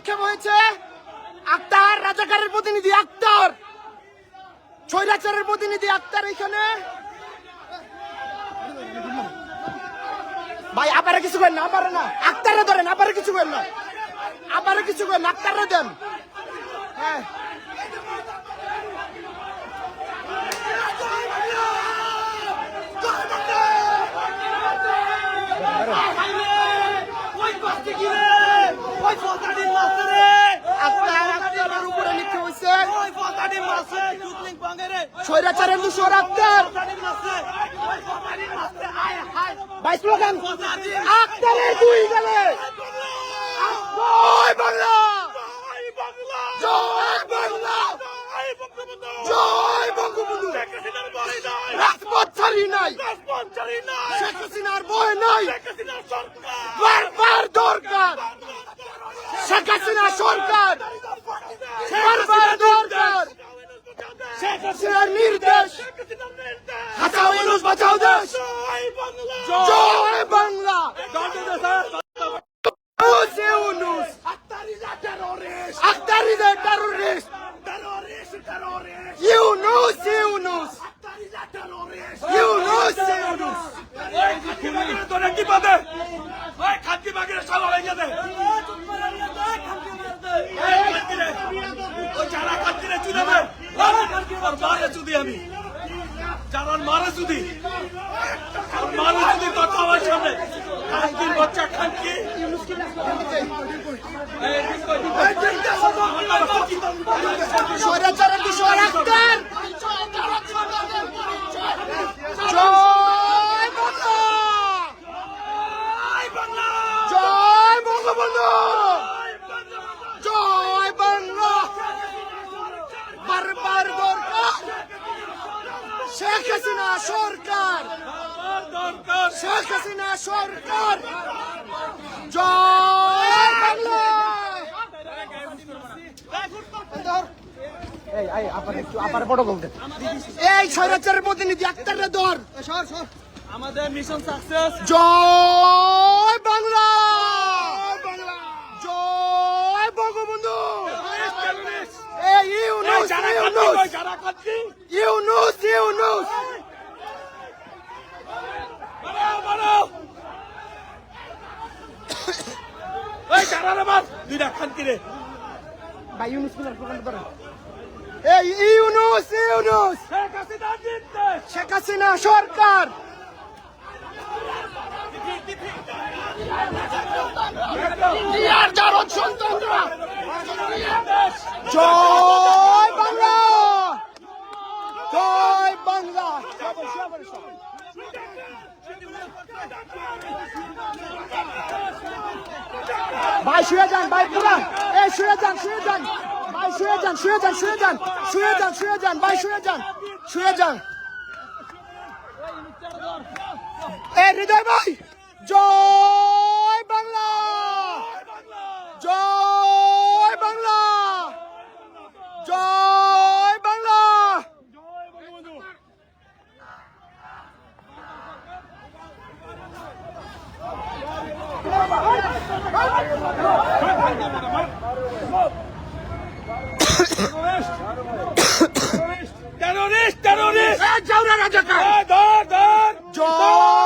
নিক্ষেপ হয়েছে আক্তার, রাজাকারের প্রতিনিধি আক্তার ছৈরাচারের প্রতিনিধি আক্তার এখানে ভাই আবার কিছু করেন না আবার না। আক্তারে ধরেন আবার কিছু করেন না। আবার কিছু করেন আক্তারে দেন। হ্যাঁ আক্তার আক্তারের উপরে নিক্ষেপ হয়েছে ছৈরাচারের দুশোর আক্তার ভাই স্লোগান দুই গেলে। জয় রাজপথ ছাড়ি নাই। শেখ দরকার। হাসিনা সরকার। দরকার। শেখ হাসিনার নির্দেশ। হাসাও ইউনুস বাঁচাও দেশ। জয় বাংলা। ইউনুস ইউনুস। আক্তারিদের টেরোরিস্ট ইউনুস ইউনুস ইউনুস ইউনুস আমি যারা মারে যদি মারে যদি কথা আমার সামনে খানকির বাচ্চা খানকি স্বৈরাচারের জয় বাংলা জয় বঙ্গবন্ধু জয় বাংলা বারবার দরকার শেখ হাসিনা সরকার। দরকার শেখ হাসিনা সরকার। জয় বাংলা। এই স্বৈরাচারের প্রতিনিধি আক্তারের দর আমাদের মিশন সাকসেস জয় বাংলা। জয় বঙ্গবন্ধু। এই ইউনুস যারা খানকি ইউনুস কই, যারা খানকি ইউনুস ইউনুস মারো মারো এই যারা রে মার দুইটা খানকি রে ভাই ইউনুস কিনার প্রোগ্রাম করেন এই ইউনুস ইউনুস। শেখ হাসিনা নির্দেশ শেখ হাসিনা সরকার। সন্তানরা। জয়। Bay şuradan, bay buradan. E şuradan, şuradan. Bay şuradan, şuradan, şuradan. Şuradan, şuradan, bay şuradan. Şuradan. E Rıdvan Bay. Joe. Terrorist terrorist জয়!